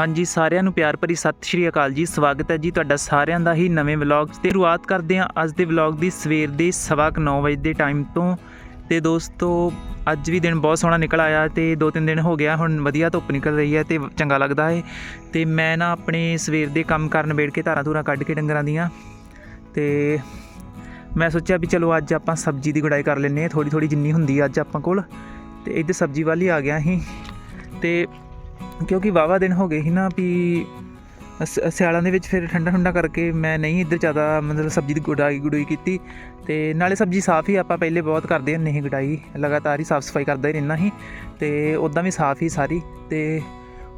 ਹਾਂਜੀ, ਸਾਰਿਆਂ ਨੂੰ ਪਿਆਰ ਭਰੀ ਸਤਿ ਸ਼੍ਰੀ ਅਕਾਲ ਜੀ। ਸਵਾਗਤ ਹੈ ਜੀ ਤੁਹਾਡਾ ਸਾਰਿਆਂ ਦਾ ਹੀ ਨਵੇਂ ਵਲੌਗ ਤੇ। ਸ਼ੁਰੂਆਤ ਕਰਦੇ ਹਾਂ ਅੱਜ ਦੇ ਵਲੌਗ ਦੀ ਸਵੇਰ ਦੇ 9:30 ਵਜੇ ਦੇ ਟਾਈਮ ਤੋਂ। ਤੇ ਦੋਸਤੋ, ਅੱਜ ਵੀ ਦਿਨ ਬਹੁਤ ਸੋਹਣਾ ਨਿਕਲ ਆਇਆ ਤੇ ਦੋ ਤਿੰਨ ਦਿਨ ਹੋ ਗਿਆ, ਹੁਣ ਵਧੀਆ ਧੁੱਪ ਨਿਕਲ ਰਹੀ ਹੈ ਤੇ ਚੰਗਾ ਲੱਗਦਾ ਹੈ। ਤੇ ਮੈਂ ਨਾ ਆਪਣੇ ਸਵੇਰ ਦੇ ਕੰਮ ਕਰਨ ਬੈਠ ਕੇ ਧਾਰਾਂ ਧੂਰਾਂ ਕੱਢ ਕੇ ਡੰਗਰਾਂ ਦੀਆਂ। ਤੇ ਮੈਂ ਸੋਚਿਆ ਵੀ ਚਲੋ ਅੱਜ ਆਪਾਂ ਸਬਜ਼ੀ ਦੀ ਗੁਡਾਈ ਕਰ ਲੈਂਦੇ ਹਾਂ। ਥੋੜੀ ਥੋੜੀ ਜਿੰਨੀ ਹੁੰਦੀ ਅੱਜ ਆਪਾਂ ਕੋਲ। ਤੇ ਇੱਧਰ ਸਬਜ਼ੀ ਵਾਲੀ ਆ ਗਿਆ ਸੀ ਤੇ ਕਿਉਂਕਿ ਵਾਵਾ ਦਿਨ ਹੋ ਗਏ ਸੀ ਨਾ ਵੀ ਸਿਆਲਾਂ ਦੇ ਵਿੱਚ ਫਿਰ ਠੰਡਾ ਠੰਡਾ ਕਰਕੇ ਮੈਂ ਨਹੀਂ ਇੱਧਰ ਜ਼ਿਆਦਾ ਮਤਲਬ ਸਬਜ਼ੀ ਦੀ ਗੁਡਾਈ ਗੁਡਾਈ ਕੀਤੀ ਤੇ ਨਾਲੇ ਸਬਜ਼ੀ ਸਾਫ਼ ਹੀ ਆਪਾਂ ਪਹਿਲੇ ਬਹੁਤ ਕਰਦੇ ਹੁੰਦੇ ਸੀ ਗੁਡਾਈ, ਲਗਾਤਾਰ ਹੀ ਸਾਫ਼ ਸਫ਼ਾਈ ਕਰਦਾ ਹੀ ਰਹਿਣਾ ਸੀ ਤੇ ਉਦਾਂ ਵੀ ਸਾਫ਼ ਹੀ ਸਾਰੀ ਤੇ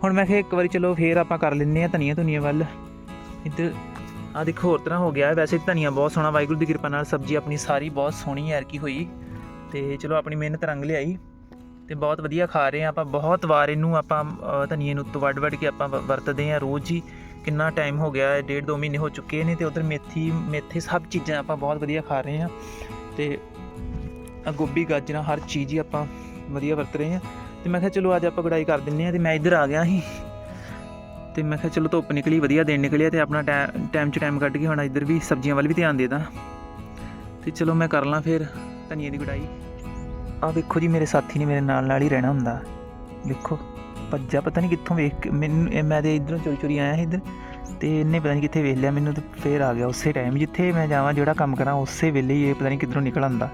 ਹੁਣ ਮੈਂ ਕਿਹਾ ਇੱਕ ਵਾਰੀ ਚਲੋ ਫੇਰ ਆਪਾਂ ਕਰ ਲੈਂਦੇ ਆ ਧਨੀਆ ਧੁਨੀਆ ਵੱਲ। ਇੱਧਰ ਆ ਦੇਖੋ ਹੋਰ ਤਰ੍ਹਾਂ ਹੋ ਗਿਆ ਵੈਸੇ ਧਨੀਆ ਬਹੁਤ ਸੋਹਣਾ, ਵਾਹਿਗੁਰੂ ਦੀ ਕਿਰਪਾ ਨਾਲ ਸਬਜ਼ੀ ਆਪਣੀ ਸਾਰੀ ਬਹੁਤ ਸੋਹਣੀ ਐਰਕੀ ਹੋਈ ਤੇ ਚਲੋ ਆਪਣੀ ਮਿਹਨਤ ਰੰਗ ਲਿਆਈ। ਤੇ ਬਹੁਤ ਵਧੀਆ ਖਾ ਰਹੇ ਆ ਆਪਾਂ। ਬਹੁਤ ਵਾਰ ਇਹਨੂੰ ਆਪਾਂ ਧਨੀਏ ਨੂੰ ਉੱਤੋਂ ਵੱਢ ਵੱਢ ਕੇ ਆਪਾਂ ਵ- ਵਰਤਦੇ ਆ ਰੋਜ਼ ਹੀ। ਕਿੰਨਾ ਟਾਈਮ ਹੋ ਗਿਆ ਹੈ, ਡੇਢ ਦੋ ਮਹੀਨੇ ਹੋ ਚੁੱਕੇ ਨੇ ਤੇ ਉਧਰ ਮੇਥੀ, ਮੇਥੇ ਸਭ ਚੀਜ਼ਾਂ ਆਪਾਂ ਬਹੁਤ ਵਧੀਆ ਖਾ ਰਹੇ ਆ ਤੇ ਗੋਭੀ, ਗਾਜਰਾਂ, ਹਰ ਚੀਜ਼ ਹੀ ਆਪਾਂ ਵਧੀਆ ਵਰਤ ਰਹੇ ਆ ਤੇ ਮੈਂ ਕਿਹਾ ਚਲੋ ਅੱਜ ਆਪਾਂ ਗੁਡਾਈ ਕਰ ਦਿੰਨੇ ਆ ਤੇ ਮੈਂ ਇੱਧਰ ਆ ਗਿਆ ਸੀ। ਤੇ ਮੈਂ ਕਿਹਾ ਚਲੋ ਧੁੱਪ ਨਿਕਲੀ, ਵਧੀਆ ਦਿਨ ਨਿਕਲਿਆ ਤੇ ਆਪਣਾ ਟਾਈਮ ਚ ਟਾਈਮ ਕੱਢ ਕੇ ਹੁਣ ਇੱਧਰ ਵੀ ਸਬਜ਼ੀਆਂ ਵੱਲ ਵੀ ਧਿਆਨ ਦੇ ਦਾਂ। ਤੇ ਚਲੋ ਮੈਂ ਕਰ ਲਾਂ ਫਿਰ ਧਨੀਏ ਦੀ ਗੁਡਾਈ ਆ ਵੇਖੋ ਜੀ, ਮੇਰੇ ਸਾਥੀ ਨੇ ਮੇਰੇ ਨਾਲ ਨਾਲ ਹੀ ਰਹਿਣਾ ਹੁੰਦਾ। ਵੇਖੋ ਭੱਜਾ ਪਤਾ ਨਹੀਂ ਕਿੱਥੋਂ ਵੇਖ ਕੇ, ਮੈਨੂੰ ਮੈਂ ਤੇ ਇਧਰੋਂ ਚੋਰੀ ਚੋਰੀ ਆਇਆ ਸੀ ਇੱਧਰ, ਤੇ ਇਹਨੇ ਪਤਾ ਨਹੀਂ ਕਿੱਥੇ ਵੇਖ ਲਿਆ ਮੈਨੂੰ ਤੇ ਫੇਰ ਆ ਗਿਆ ਉਸੇ ਟਾਈਮ ਜਿੱਥੇ ਮੈਂ ਜਾਵਾਂ, ਜਿਹੜਾ ਕੰਮ ਕਰਾਂ, ਉਸੇ ਵੇਲੇ ਹੀ ਇਹ ਪਤਾ ਨਹੀਂ ਕਿੱਧਰੋਂ ਨਿਕਲ ਆਉਂਦਾ।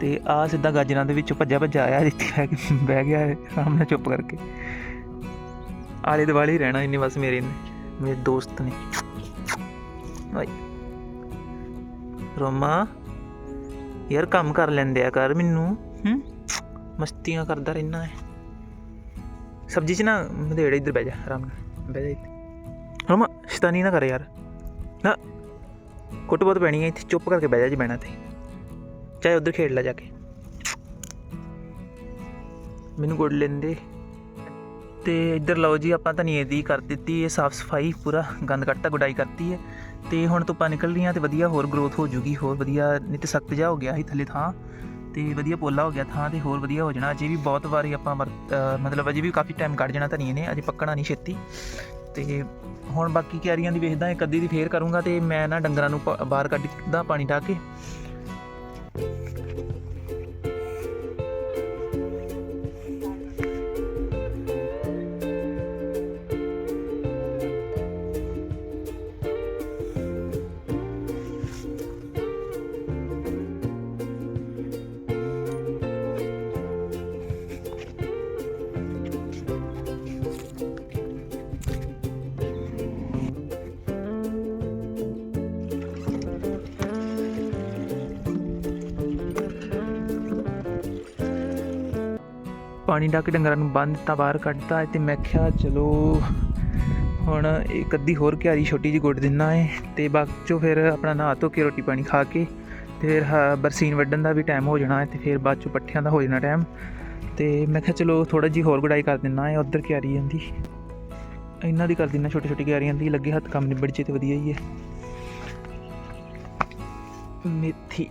ਤੇ ਆ ਸਿੱਧਾ ਗਾਜਰਾਂ ਦੇ ਵਿੱਚੋਂ ਭੱਜਾ ਭੱਜਾ ਆਇਆ, ਜਿੱਥੇ ਬਹਿ ਗਿਆ ਆਰਾਮ ਨਾਲ ਚੁੱਪ ਕਰਕੇ। ਆਲੇ ਦੁਆਲੇ ਹੀ ਰਹਿਣਾ ਇਹਨੇ ਬਸ ਮੇਰੇ ਨੇ, ਮੇਰੇ ਦੋਸਤ ਨੇ। ਆਈ ਰੋਮਾ ਯਾਰ ਕੰਮ ਕਰ ਲੈਂਦੇ ਆ ਕਰ ਮੈਨੂੰ। ਹੂੰ। ਮਸਤੀਆਂ ਕਰਦਾ ਰਹਿਣਾ ਹੈ ਸਬਜ਼ੀ 'ਚ ਨਾ ਮਧੇੜ ਇੱਧਰ ਬਹਿ ਜਾ ਆਰਾਮ ਨਾਲ। ਬਹਿ ਜਾ ਇੱਥੇ। ਰੋਮਾ ਸ਼ੈਤਾਨੀ ਨਾ ਕਰ ਯਾਰ। ਨਾ ਕੁੱਟ ਬਹੁਤ ਪੈਣੀ ਹੈ ਇੱਥੇ। ਚੁੱਪ ਕਰਕੇ ਬਹਿ ਜਾ ਜੀ ਬਹਿਣਾ ਤੇ। ਚਾਹੇ ਉਧਰ ਖੇਡ ਲੈ ਜਾ ਕੇ। ਮੈਨੂੰ ਗੁੱਡ ਲੈਂਦੇ। ਤੇ ਇੱਧਰ ਲਓ ਜੀ ਆਪਾਂ ਧਨੀਏ ਦੀ ਕਰ ਦਿੱਤੀ। ਇਹ ਸਾਫ਼ ਸਫ਼ਾਈ ਪੂਰਾ ਗੰਦ ਕੱਟਤਾ ਗੁਡਾਈ ਕਰਤੀ ਹੈ। ਤੇ ਹੁਣ ਧੁੱਪਾਂ ਨਿਕਲ ਰਹੀਆਂ ਤੇ ਵਧੀਆ ਹੋਰ ਗਰੋਥ ਹੋ ਜੂਗੀ, ਹੋਰ ਵਧੀਆ ਨਹੀਂ ਤੇ ਸਖਤ ਜਾ ਹੋ ਗਿਆ ਸੀ ਥੱਲੇ ਥਾਂ ਤੇ ਵਧੀਆ ਪੋਲਾ ਹੋ ਗਿਆ ਥਾਂ ਤੇ ਹੋਰ ਵਧੀਆ ਹੋ ਜਾਣਾ। ਅਜੇ ਵੀ ਬਹੁਤ ਵਾਰੀ ਆਪਾਂ ਵਰਤ- ਮਤਲਬ ਅਜੇ ਵੀ ਕਾਫੀ ਟਾਈਮ ਕੱਢ ਜਾਣਾ ਧਨੀਏ ਨੇ ਅਜੇ ਪੱਕਣਾ ਨਹੀਂ ਛੇਤੀ। ਤੇ ਹੁਣ ਬਾਕੀ ਕਿਆਰੀਆਂ ਦੀ ਵੇਖਦਾ, ਇੱਕ ਅੱਧੀ ਦੀ ਫੇਰ ਕਰੂੰਗਾ ਤੇ ਮੈਂ ਨਾ ਡੰਗਰਾਂ ਨੂੰ ਪ- ਬਾਹਰ ਕੱਢਦਾ ਪਾਣੀ ਢਾ ਕੇ। ਪਾਣੀ ਡੱਕ ਕੇ ਡੰਗਰਾਂ ਨੂੰ ਬੰਨ ਦਿੱਤਾ, ਬਾਹਰ ਕੱਢਤਾ ਤੇ ਮੈਂ ਕਿਹਾ, ਚਲੋ, ਹੁਣ ਇੱਕ ਅੱਧੀ ਹੋਰ ਕਿਆਰੀ ਛੋਟੀ ਜਿਹੀ ਗੁੱਡ ਦਿੰਨਾ ਏ ਤੇ ਬਾਅਦ ਚੋਂ ਫਿਰ ਆਪਣਾ ਨਹਾ ਧੋ ਕੇ ਰੋਟੀ ਪਾਣੀ ਖਾ ਕੇ ਤੇ ਫਿਰ, ਹ- ਬਰਸੀਨ ਵੱਢਣ ਦਾ ਵੀ ਟਾਈਮ ਹੋ ਜਾਣਾ ਹੈ ਤੇ ਫਿਰ ਬਾਅਦ ਚੋਂ ਪੱਠਿਆਂ ਦਾ ਹੋ ਜਾਣਾ ਟਾਈਮ ਤੇ ਮੈਂ ਕਿਹਾ, ਚਲੋ ਥੋੜਾ ਜਿਹੀ ਹੋਰ ਗੁਡਾਈ ਕਰ ਦਿੰਨਾ ਹੈ ਉਧਰ ਕਿਆਰੀ ਜਾਂਦੀ ਇਹਨਾਂ ਦੀ ਕਰ ਦਿੰਨਾ ਛੋਟੀ ਛੋਟੀ ਕਿਆਰੀਆਂ ਦੀ, ਲੱਗੇ ਹੱਥ ਕੰਮ ਨਿਬੜ ਜੇ ਤੇ ਵਧੀਆ ਹੀ ਹੈ ਮੇਥੀ।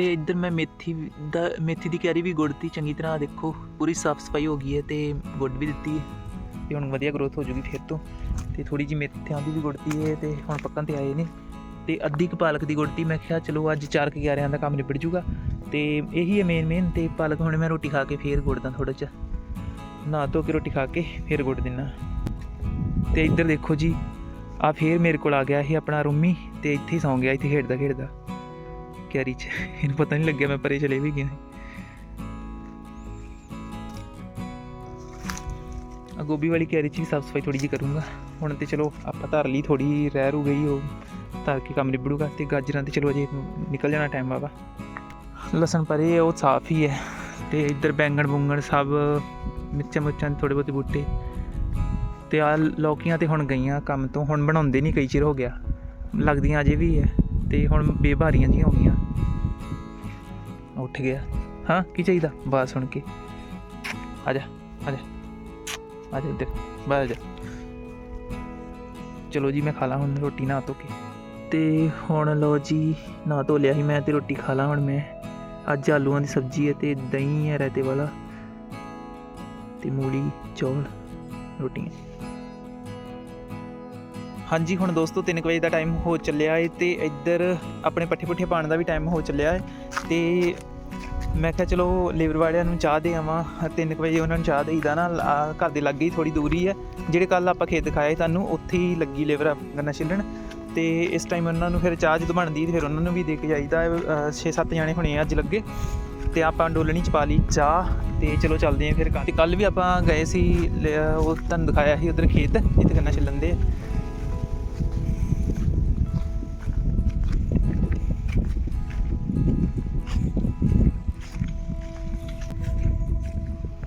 ਤੇ ਇੱਧਰ ਮੈਂ ਮੇਥੀ ਦਾ, ਮੇਥੀ ਦੀ ਕਿਆਰੀ ਵੀ ਗੁੜਤੀ ਚੰਗੀ ਤਰ੍ਹਾਂ ਦੇਖੋ, ਪੂਰੀ ਸਾਫ਼ ਸਫ਼ਾਈ ਹੋ ਗਈ ਹੈ ਤੇ ਗੁੱਡ ਵੀ ਦਿੱਤੀ ਹੈ ਤੇ ਹੁਣ ਵਧੀਆ ਗਰੋਥ ਹੋ ਜੂਗੀ ਫਿਰ ਤੋਂ। ਤੇ ਥੋੜੀ ਜਿਹੀ ਮੇਥਿਆਂ ਦੀ ਵੀ ਗੁੜਤੀ ਹੈ ਤੇ ਹੁਣ ਪੱਕਣ ਤੇ ਆਏ ਨੇ। ਤੇ ਅੱਧੀ ਕੁ ਪਾਲਕ ਦੀ ਗੁੜਤੀ ਮੈਂ ਕਿਹਾ, ਚਲੋ ਅੱਜ ਚਾਰ ਕਿਆਰਿਆਂ ਦਾ ਕੰਮ ਨਿਬੜ ਜੂਗਾ। ਤੇ ਇਹੀ ਹੈ ਮੇਨ ਮੇਨ ਤੇ ਪਾਲਕ ਹੁਣ ਮੈਂ ਰੋਟੀ ਖਾ ਕੇ ਫੇਰ ਗੁੜਦਾ ਥੋੜਾ ਜਿਹਾ ਨਹਾ ਧੋ ਕੇ ਰੋਟੀ ਖਾ ਕੇ ਫੇਰ ਗੁੜ ਦਿੰਨਾ। ਤੇ ਇੱਧਰ ਦੇਖੋ ਜੀ ਆ ਫੇਰ ਮੇਰੇ ਕੋਲ ਆ ਗਿਆ ਸੀ ਆਪਣਾ ਰੂਮੀ ਤੇ ਇੱਥੇ ਹੀ ਸੌਂ ਗਿਆ, ਇੱਥੇ ਖੇਡਦਾ ਖੇਡਦਾ। ਕਿਆਰੀ ਚ ਇਹਨੂੰ ਪਤਾ ਨਹੀਂ ਲੱਗਿਆ ਮੈਂ ਪਰੇ ਚਲੇ ਵੀ ਗਿਆ। ਆ ਗੋਭੀ ਵਾਲੀ ਕਿਆਰੀ ਚ ਵੀ ਸਾਫ਼ ਸਫ਼ਾਈ ਥੋੜੀ ਜਿਹੀ ਕਰੂੰਗਾ। ਹੁਣ ਤੇ ਚਲੋ ਆਪਾਂ ਧਰ ਲਈ ਥੋੜੀ ਰਹਿ ਰੂ ਗਈ ਉਹ, ਧਰ ਕੇ ਕੰਮ ਨਿਬੜੂਗਾ ਤੇ। ਗਾਜਰਾਂ ਤੇ ਚਲੋ ਅਜੇ ਨਿਕਲ ਜਾਣਾ ਟਾਈਮ ਬਾਬਾ ਲਸਣ ਪਰੇ ਉਹ ਸਾਫ਼ ਹੀ ਹੈ। ਤੇ ਇੱਧਰ ਬੈਂਗਣ ਬੁੰਗਣ ਸਭ, ਮਿਰਚਾਂ ਮੁਰਚਾਂ ਥੋੜੇ ਬਹੁਤੇ ਬੂਟੇ। ਤੇ ਆ ਲੌਕੀਆਂ ਤੇ ਹੁਣ ਗਈਆਂ ਕੰਮ ਤੋਂ। ਹੁਣ ਬਣਾਉਂਦੇ ਨਹੀਂ ਕਈ ਚਿਰ ਹੋ ਗਿਆ। ਲੱਗਦੀਆਂ ਅਜੇ ਵੀ ਹੈ। ਤੇ ਹੁਣ ਬੇਭਾਰੀਆਂ ਜੀਆਂ ਹੋ ਗਈਆਂ। ਉੱਠ ਗਿਆ। ਹਾਂ, ਕੀ ਚਾਹੀਦਾ? ਬਾਤ ਸੁਣ ਕੇ। ਆ ਜਾ ਆ ਜਾ। ਆ ਜਾ ਇੱਧਰ, ਬਾਹਰ ਜਾ। ਚਲੋ ਜੀ, ਮੈਂ ਖਾ ਲਾਂ ਹੁਣ ਰੋਟੀ ਨਾ ਧੋ ਕੇ। ਤੇ ਹੁਣ ਲੋ ਜੀ ਨਾ ਧੋ ਲਿਆ ਸੀ ਮੈਂ ਤੇ ਰੋਟੀ ਖਾ ਲਾਂ ਹੁਣ ਮੈਂ। ਅੱਜ ਆਲੂਆਂ ਦੀ ਸਬਜ਼ੀ ਹੈ ਤੇ ਦਹੀਂ ਹੈ ਰਾਇਤੇ ਵਾਲਾ। ਤੇ ਮੂਲੀ, ਚੌਲ, ਰੋਟੀਆਂ। ਹਾਂਜੀ, ਹੁਣ ਦੋਸਤੋ 3 ਵਜੇ ਦਾ ਟਾਈਮ ਹੋ ਚੱਲਿਆ ਹੈ ਤੇ ਇੱਧਰ ਆਪਣੇ ਪੱਠੇ ਪੁੱਠੇ ਪਾਣ ਦਾ ਵੀ ਟਾਈਮ ਹੋ ਚੱਲਿਆ ਹੈ ਤੇ ਮੈਂ ਕਿਹਾ ਚਲੋ ਲੇਬਰ ਵਾਲਿਆਂ ਨੂੰ ਚਾਹ ਦੇ ਆਵਾਂ 3 ਵਜੇ ਉਹਨਾਂ ਨੂੰ ਚਾਹ ਦੇਈਦਾ ਨਾ ਆਹ ਘਰ ਦੇ ਲਾਗੇ ਹੀ ਥੋੜੀ ਦੂਰੀ ਹੈ ਜਿਹੜੇ ਕੱਲ ਆਪਾਂ ਖੇਤ ਦਿਖਾਏ ਤੁਹਾਨੂੰ ਉੱਥੇ ਹੀ ਲੱਗੀ ਲੇਬਰ ਗੰਨਾ ਛਿੱਲਣ ਤੇ ਇਸ ਟਾਈਮ ਉਹਨਾਂ ਨੂੰ ਫਿਰ ਚਾਹ ਜਦੋਂ ਬਣਦੀ ਫਿਰ ਉਹਨਾਂ ਨੂੰ ਵੀ ਦੇ ਕੇ ਜਾਈਦਾ 6-7 ਜਾਣੇ ਹੋਣੇ ਅੱਜ ਲੱਗੇ ਤੇ ਆਪਾਂ ਡੋਲਣੀ ਚ ਪਾ ਲਈ ਚਾਹ ਤੇ ਚਲੋ ਚੱਲਦੇ ਆਂ ਫਿਰ ਤੇ ਕੱਲ ਵੀ ਆਪਾਂ ਗਏ ਸੀ, ਲ- ਉਹ ਤੁਹਾਨੂੰ ਦਿਖਾਇਆ ਸੀ ਉਧਰ ਖੇਤ, ਜਿੱਥੇ ਗੰਨਾ ਛਿੱਲਣ ਦੇ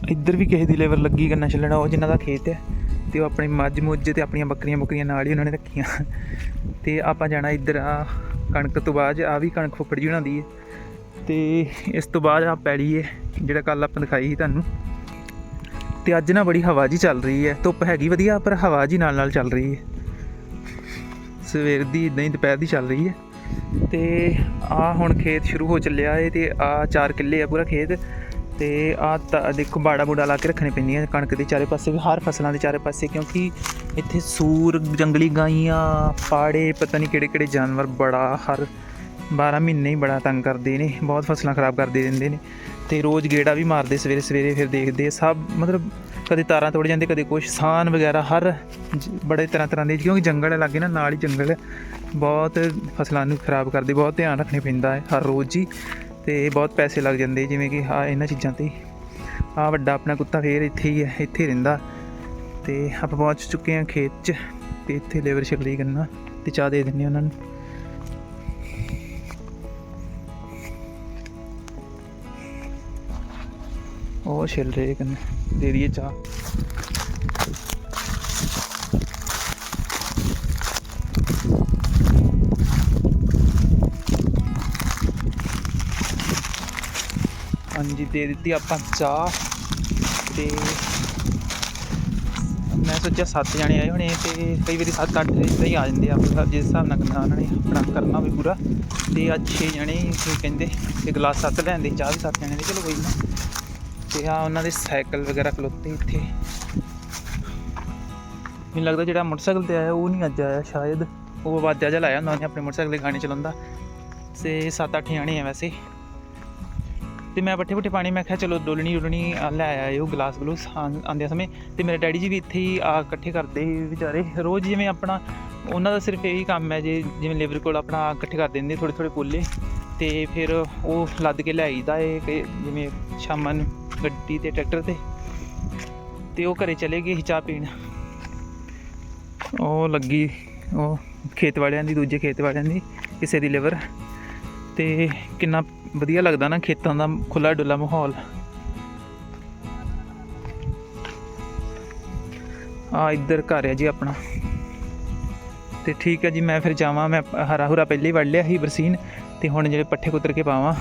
ਇੱਧਰ ਵੀ ਕਿਸੇ ਦੀ ਲੇਬਰ ਲੱਗੀ ਗੰਨਾ ਛਿੱਲਣਾ, ਉਹ ਜਿਨ੍ਹਾਂ ਦਾ ਖੇਤ ਹੈ, ਤੇ ਉਹ ਆਪਣੀ ਮੱਝ ਮੁੱਝ ਤੇ ਆਪਣੀਆਂ ਬੱਕਰੀਆਂ ਬੱਕਰੀਆਂ ਨਾਲ ਹੀ ਉਹਨਾਂ ਨੇ ਰੱਖੀਆਂ। ਤੇ ਆਪਾਂ ਜਾਣਾ ਇੱਧਰ ਆ ਕਣਕ ਤੋਂ ਬਾਅਦ, ਆ ਵੀ ਕਣਕ ਫੁੱਕੜ ਜੀ ਬਣਾਉਂਦੀ ਹੈ। ਤੇ ਇਸ ਤੋਂ ਬਾਅਦ ਆ ਪੈੜੀ ਹੈ, ਜਿਹੜਾ ਕੱਲ ਆਪਾਂ ਦਿਖਾਈ ਸੀ ਤੁਹਾਨੂੰ। ਤੇ ਅੱਜ ਨਾ ਬੜੀ ਹਵਾ ਜੀ ਚੱਲ ਰਹੀ ਹੈ, ਧੁੱਪ ਹੈਗੀ ਵਧੀਆ, ਪਰ ਹਵਾ ਜੀ ਨਾਲ ਨਾਲ ਚੱਲ ਰਹੀ ਹੈ। ਸਵੇਰ ਦੀ ਇਦਾਂ ਹੀ ਦੁਪਹਿਰ ਦੀ ਚੱਲ ਰਹੀ ਹੈ। ਤੇ ਆ ਹੁਣ ਖੇਤ ਸ਼ੁਰੂ ਹੋ ਚੱਲਿਆ ਹੈ ਤੇ ਆ 4 ਕਿੱਲੇ ਆ ਪੂਰਾ ਖੇਤ। ਤੇ ਆ ਦੇਖੋ ਬਾੜਾ ਬੂੜਾ ਲਾ ਕੇ ਰੱਖਣੇ ਪੈਂਦੀਆਂ ਕਣਕ ਦੇ ਚਾਰੇ ਪਾਸੇ ਵੀ ਹਰ ਫਸਲਾਂ ਦੇ ਚਾਰੇ ਪਾਸੇ, ਕਿਉਂਕਿ ਇੱਥੇ ਸੂਰ, ਜੰਗਲੀ ਗਾਈਆਂ, ਪਾੜੇ, ਪਤਾ ਨਹੀਂ ਕਿਹੜੇ ਕਿਹੜੇ ਜਾਨਵਰ ਬੜਾ ਹਰ 12 ਮਹੀਨੇ ਹੀ ਬੜਾ ਤੰਗ ਕਰਦੇ ਨੇ, ਬਹੁਤ ਫਸਲਾਂ ਖਰਾਬ ਕਰਦੇ ਰਹਿੰਦੇ ਨੇ ਤੇ ਰੋਜ਼ ਗੇੜਾ ਵੀ ਮਾਰਦੇ ਸਵੇਰੇ ਸਵੇਰੇ, ਫਿਰ ਦੇਖਦੇ ਸਭ, ਮਤਲਬ ਕਦੇ ਤਾਰਾਂ ਤੋੜ ਜਾਂਦੇ, ਕਦੇ ਕੁਛ, ਸਾਨ ਵਗੈਰਾ ਹਰ ਬੜੇ ਤਰ੍ਹਾਂ ਤਰ੍ਹਾਂ ਦੇ, ਕਿਉਂਕਿ ਜੰਗਲ ਹੈ ਲਾਗੇ ਨਾ, ਨਾਲ ਹੀ ਜੰਗਲ ਹੈ, ਬਹੁਤ ਫਸਲਾਂ ਨੂੰ ਖਰਾਬ ਕਰਦੇ, ਬਹੁਤ ਧਿਆਨ ਰੱਖਣੇ ਪੈਂਦਾ ਹੈ ਹਰ ਰੋਜ਼ ਹੀ। ਤੇ ਬਹੁਤ ਪੈਸੇ ਲੱਗ ਜਾਂਦੇ ਜਿਵੇਂ ਕਿ ਆ ਇਹਨਾਂ ਚੀਜ਼ਾਂ ਤੇ। ਆ ਵੱਡਾ ਆਪਣਾ ਕੁੱਤਾ ਫੇਰ ਇੱਥੇ ਹੀ ਹੈ ਇੱਥੇ ਰਹਿੰਦਾ। ਤੇ ਆਪਾਂ ਪਹੁੰਚ ਚੁੱਕੇ ਹਾਂ ਖੇਤ 'ਚ, ਤੇ ਇੱਥੇ ਲੇਬਰ ਛਿਲ ਰਹੀ ਕਰਨਾ ਤੇ ਚਾਹ ਦੇ ਦਿੰਦੇ ਉਹਨਾਂ ਨੂੰ। ਉਹ ਛਿਲ ਰਹੇ ਕੰਨ ਦੇ ਦਈਏ ਚਾਹ। ਹਾਂਜੀ, ਦੇ ਦਿੱਤੀ ਆਪਾਂ ਚਾਹ ਤੇ ਮੈਂ ਸੋਚਿਆ ਸੱਤ ਜਣੇ ਆਏ ਹੋਣੇ ਤੇ ਕਈ ਵਾਰੀ ਸੱਤ ਅੱਠ ਇੱਦਾਂ ਹੀ ਆ ਜਾਂਦੇ ਆ। ਮਤਲਬ ਜਿਸ ਹਿਸਾਬ ਨਾਲ ਕਰਨਾ ਉਹਨਾਂ ਨੇ ਆਪਣਾ ਕਰਨਾ ਵੀ ਪੂਰਾ ਤੇ ਅੱਜ 6 ਜਣੇ ਹੀ ਕਹਿੰਦੇ ਤੇ ਗਲਾਸ ਸੱਤ ਲੈਂਦੇ ਚਾਹ ਵੀ ਸੱਤ ਜਣੇ ਦੇ, ਚਲੋ ਕੋਈ ਨਾ। ਤੇ ਆ ਉਹਨਾਂ ਦੇ ਸਾਈਕਲ ਵਗੈਰਾ ਖਲੋਤੇ ਇੱਥੇ। ਮੈਨੂੰ ਲੱਗਦਾ ਜਿਹੜਾ ਮੋਟਰਸਾਈਕਲ ਤੇ ਆਇਆ, ਉਹ ਨਹੀਂ ਅੱਜ ਆਇਆ ਸ਼ਾਇਦ। ਉਹ ਆਵਾਜ਼ਾਂ ਜਿਹਾ ਲਾਇਆ ਹੁੰਦਾ ਉਹਨੇ ਆਪਣੇ ਮੋਟਰਸਾਈਕਲ ਦੇ ਗਾਣੇ ਚਲਾਉਂਦਾ। ਤੇ 7-8 ਜਾਣੇ ਆ ਵੈਸੇ। ਤੇ ਮੈਂ ਪੱਠੇ ਪੁੱਠੇ ਪਾਣੀ ਮੈਂ ਕਿਹਾ ਚਲੋ ਡੋਲਣੀ ਡੋਲਣੀ ਲੈ ਆਇਆ ਉਹ ਗਲਾਸ ਗਲੂਸ ਆਂ- ਸਮੇਂ। ਤੇ ਮੇਰੇ ਡੈਡੀ ਜੀ ਵੀ ਇੱਥੇ ਹੀ, ਆ, ਇਕੱਠੇ ਕਰਦੇ ਸੀ ਵਿਚਾਰੇ। ਰੋਜ਼ ਜਿਵੇਂ ਆਪਣਾ, ਉਹਨਾਂ ਦਾ ਸਿਰਫ ਇਹੀ ਕੰਮ ਹੈ ਜੇ ਜਿਵੇਂ ਲੇਬਰ ਕੋਲ ਆਪਣਾ ਇਕੱਠੇ ਕਰ ਦਿੰਦੇ ਥੋੜੇ ਥੋੜੇ ਪੋਲੇ। ਤੇ ਫਿਰ ਉਹ ਲੱਦ ਕੇ ਲੈ ਆਈਦਾ ਏ ਕਿ ਜਿਵੇਂ ਸ਼ਾਮਾਂ ਨੂੰ ਗੱਡੀ ਤੇ, ਟਰੈਕਟਰ ਤੇ। ਤੇ ਉਹ ਘਰੇ ਚਲੇ ਗਏ ਸੀ ਚਾਹ ਪੀਣ। ਉਹ ਲੱਗੀ, ਉਹ ਖੇਤ ਵਾਲਿਆਂ ਦੀ, ਦੂਜੇ ਖੇਤ ਵਾਲਿਆਂ ਦੀ, ਕਿਸੇ ਦੀ ਲਿਵਰ। ਤੇ ਕਿੰਨਾ ਵਧੀਆ ਲੱਗਦਾ ਨਾ ਖੇਤਾਂ ਦਾ ਖੁੱਲਾ ਡੁੱਲਾ ਮਾਹੌਲ। ਆ ਇੱਧਰ ਘਰ ਹੈ ਜੀ ਆਪਣਾ। ਤੇ ਠੀਕ ਹੈ ਜੀ, ਮੈਂ ਫਿਰ ਜਾਵਾਂ, ਮੈਂ ਹਰਾ ਹੁਰਾ ਪਹਿਲੇ ਵੜ ਲਿਆ ਸੀ ਬਰਸੀਨ, ਤੇ ਹੁਣ ਜਿਹੜੇ ਪੱਠੇ ਕੁਤਰ ਕੇ ਪਾਵਾਂ,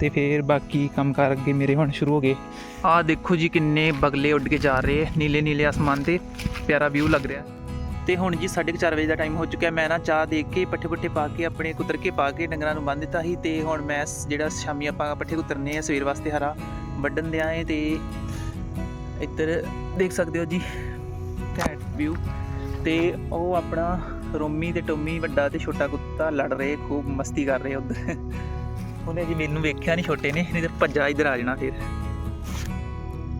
ਤੇ ਫਿਰ ਬਾਕੀ ਕੰਮ ਕਾਰ ਅੱਗੇ ਮੇਰੇ ਹੁਣ ਸ਼ੁਰੂ ਹੋ ਗਏ। ਆ ਦੇਖੋ ਜੀ ਕਿੰਨੇ ਬਗਲੇ ਉੱਡ ਕੇ ਜਾ ਰਹੇ ਨੀਲੇ ਨੀਲੇ ਆਸਮਾਨ ਤੇ, ਪਿਆਰਾ ਵਿਊ ਲੱਗ ਰਿਹਾ। ਤੇ ਹੁਣ ਜੀ 4:30 ਵਜੇ ਦਾ ਟਾਈਮ ਹੋ ਚੁੱਕਿਆ। ਮੈਂ ਨਾ ਚਾਹ ਦੇਖ ਕੇ ਪੱਠੇ ਪੁੱਠੇ ਪਾ ਕੇ, ਆਪਣੇ ਕੁਤਰ ਕੇ ਪਾ ਕੇ ਡੰਗਰਾਂ ਨੂੰ ਬੰਨ ਦਿੱਤਾ ਸੀ ਤੇ ਹੁਣ ਮੈਂ ਜਿਹੜਾ ਸ਼ਾਮੀ ਆਪਾਂ ਪੱਠੇ ਕੁਤਰਨੇ ਆ ਸਵੇਰ ਵਾਸਤੇ ਹਰਾ ਵੱਢਣ ਦੇ ਆਏ ਤੇ ਇੱਧਰ ਦੇਖ ਸਕਦੇ ਹੋ ਜੀ, ਘੈਂਟ ਵਿਊ ਤੇ ਉਹ ਆਪਣਾ ਰੋਮੀ ਤੇ ਟੋਮੀ ਵੱਡਾ ਤੇ ਛੋਟਾ ਕੁੱਤਾ ਲੜ ਰਹੇ, ਖੂਬ ਮਸਤੀ ਕਰ ਰਹੇ ਉਧਰ। ਉਹਨੇ ਜੀ ਮੈਨੂੰ ਵੇਖਿਆ ਨਹੀਂ ਛੋਟੇ ਨੇ, ਨਹੀਂ ਤੇ ਭੱਜਾ ਇੱਧਰ ਆ ਜਾਣਾ ਫਿਰ।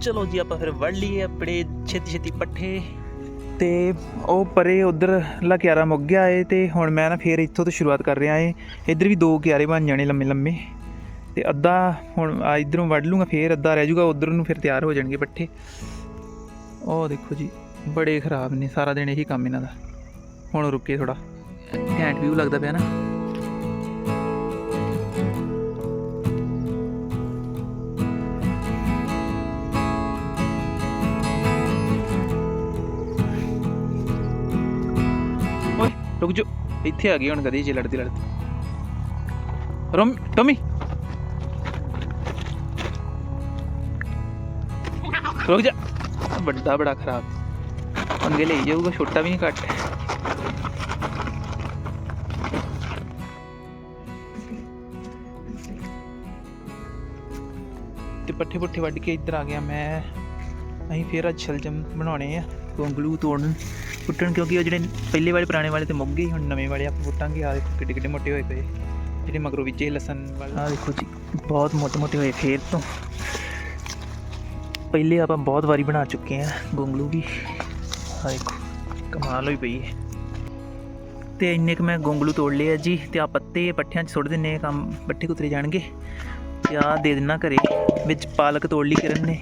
ਚਲੋ ਜੀ ਆਪਾਂ ਫਿਰ ਵੜ ਲਈਏ ਆਪਣੇ ਛੇਤੀ ਛੇਤੀ ਪੱਠੇ। ਤੇ ਉਹ ਪਰੇ ਉਧਰ ਲਾ ਕਿਆਰਾ ਮੁੱਕ ਗਿਆ ਏ ਤੇ ਹੁਣ ਮੈਂ ਨਾ ਫੇਰ ਇੱਥੋਂ ਤੋਂ ਸ਼ੁਰੂਆਤ ਕਰ ਰਿਹਾ ਏ। ਇੱਧਰ ਵੀ ਦੋ ਕਿਆਰੇ ਬਣ ਜਾਣੇ ਲੰਮੇ ਲੰਮੇ। ਤੇ ਅੱਧਾ ਹੁਣ ਆ ਇਧਰੋਂ ਵੱਢ ਲੂੰਗਾ, ਫੇਰ ਅੱਧਾ ਰਹਿ ਜਾਊਗਾ, ਉਧਰ ਨੂੰ ਫਿਰ ਤਿਆਰ ਹੋ ਜਾਣਗੇ ਪੱਠੇ। ਉਹ ਦੇਖੋ ਜੀ, ਬੜੇ ਖਰਾਬ ਨੇ, ਸਾਰਾ ਦਿਨ ਇਹੀ ਕੰਮ ਇਹਨਾਂ ਦਾ। ਹੁਣ ਰੁਕੇ ਥੋੜਾ ਘੈਂਟ ਵੀਊ ਲੱਗਦਾ ਪਿਆ ਨਾ। ਰੁਕ ਜਾ ਇੱਥੇ ਆ ਗਈ ਹੁਣ ਕਦੀ ਜੇ ਲੜਦੀ ਲੜਦੀ। ਰਮ, ਟਮੀ। ਰੁਕ ਜਾ। ਵੱਡਾ ਬੜਾ ਖਰਾਬ। ਪੰਗੇ ਲਈ ਜਾਊਗਾ, ਛੋਟਾ ਵੀ ਨਹੀਂ ਘੱਟ। ਤੇ ਪੱਠੇ ਪੁੱਠੇ ਵੱਢ ਕੇ ਇੱਧਰ ਆ ਗਿਆ ਮੈਂ। ਅਸੀਂ ਫੇਰ ਅੱਜ ਸ਼ਲਜਮ ਬਣਾਉਣੇ ਆ ਗੋਂਗਲੂ ਤੋੜਨ। ਪੁੱਟਣ, ਕਿਉਂਕਿ ਉਹ ਜਿਹੜੇ ਪਹਿਲੇ ਵਾਲੇ, ਪੁਰਾਣੇ ਵਾਲੇ ਤੇ ਮੁੱਕ ਗਏ ਹੁਣ ਨਵੇਂ ਵਾਲੇ ਆਪਾਂ ਪੁੱਟਾਂਗੇ। ਆ ਦੇਖੋ ਕਿੱਡੇ ਕਿੱਡੇ ਮੋਟੇ ਹੋਏ ਪਏ। ਜਿਹੜੇ ਮਗਰੋਂ ਵਿੱਚੇ ਲਸਣ ਵਾਲਾ। ਆ ਦੇਖੋ ਜੀ, ਬਹੁਤ ਮੋਟੇ ਮੋਟੇ ਹੋਏ ਫੇਰ ਤੋਂ। ਪਹਿਲੇ ਆਪਾਂ ਬਹੁਤ ਵਾਰੀ ਬਣਾ ਚੁੱਕੇ ਆ, ਗੋਂਗਲੂ ਵੀ। ਆ ਦੇਖੋ, ਕਮਾਲ ਹੋਈ ਪਈ ਹੈ। ਤੇ ਇੰਨੇ ਕੁ ਮੈਂ ਗੋਂਗਲੂ ਤੋੜ ਲਏ ਆ ਜੀ, ਤੇ ਆ ਪੱਤੇ ਪੱਠਿਆਂ 'ਚ ਸੁੱਟ ਦਿੰਨੇ ਕੰਮ ਪੱਠੇ ਕੁਤਰੇ ਜਾਣਗੇ। ਤੇ ਆ ਦੇ ਦੇਣਾ ਘਰੇ, ਵਿੱਚ ਪਾਲਕ ਤੋੜ ਲਈ ਕਰਨ ਨੇ।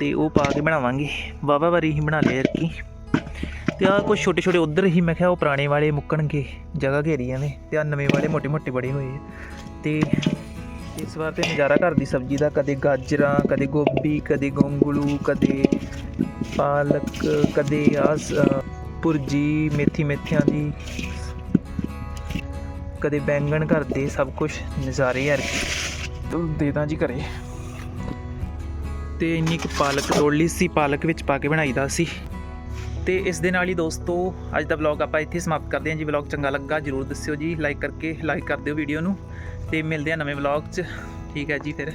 ਤੇ ਉਹ ਪਾ ਕੇ ਬਣਾਵਾਂਗੇ। ਵਾਵਾ ਵਾਰੀ ਹੀ ਬਣਾ ਲਿਆ ਕੀ ਤੇ ਆ ਕੁਝ ਛੋਟੇ ਛੋਟੇ ਉਧਰ ਹੀ ਮੈਂ ਕਿਹਾ ਉਹ ਪੁਰਾਣੇ ਵਾਲੇ ਮੁੱਕਣਗੇ ਜਗ੍ਹਾ ਘੇਰੀਆਂ ਨੇ ਤੇ ਆ ਨਵੇਂ ਵਾਲੇ ਮੋਟੇ ਮੋਟੇ ਬੜੇ ਹੋਏ ਆ। ਤੇ ਇਸ ਵਾਰ ਤੇ ਨਜ਼ਾਰਾ ਘਰ ਦੀ ਸਬਜ਼ੀ ਦਾ, ਕਦੇ ਗਾਜਰਾਂ, ਕਦੇ ਗੋਭੀ, ਕਦੇ ਗੋਂਗਲੂ, ਕਦੇ ਪਾਲਕ, ਕਦੇ ਆਸ ਪੁਰਜੀ ਮੇਥੀ ਮੇਥਿਆਂ ਦੀ, ਕਦੇ ਬੈਂਗਣ ਘਰ ਦੇ ਸਭ ਕੁਝ ਨਜ਼ਾਰੇ ਯਾਰ ਤੂੰ ਦੇ ਦਾਂ ਜੀ ਘਰੇ। ਤੇ ਇੰਨੀ ਕੁ ਪਾਲਕ ਤੋੜ ਲਈ ਸੀ, ਪਾਲਕ ਵਿੱਚ ਪਾ ਕੇ ਬਣਾਈਦਾ ਸੀ। ਤੇ ਇਸ ਦੇ ਨਾਲ ਹੀ ਦੋਸਤੋ, ਅੱਜ ਦਾ ਵਲੌਗ ਆਪਾਂ ਇੱਥੇ ਸਮਾਪਤ ਕਰਦੇ ਹਾਂ ਜੀ। ਵਲੌਗ ਚੰਗਾ ਲੱਗਾ, ਜਰੂਰ ਦੱਸਿਓ ਜੀ। ਲਾਈਕ ਕਰਕੇ ਲਾਈਕ ਕਰ ਦਿਓ ਵੀਡੀਓ ਨੂੰ। ਤੇ ਮਿਲਦੇ ਹਾਂ ਨਵੇਂ ਵਲੌਗ 'ਚ। ਠੀਕ ਹੈ ਜੀ ਫਿਰ।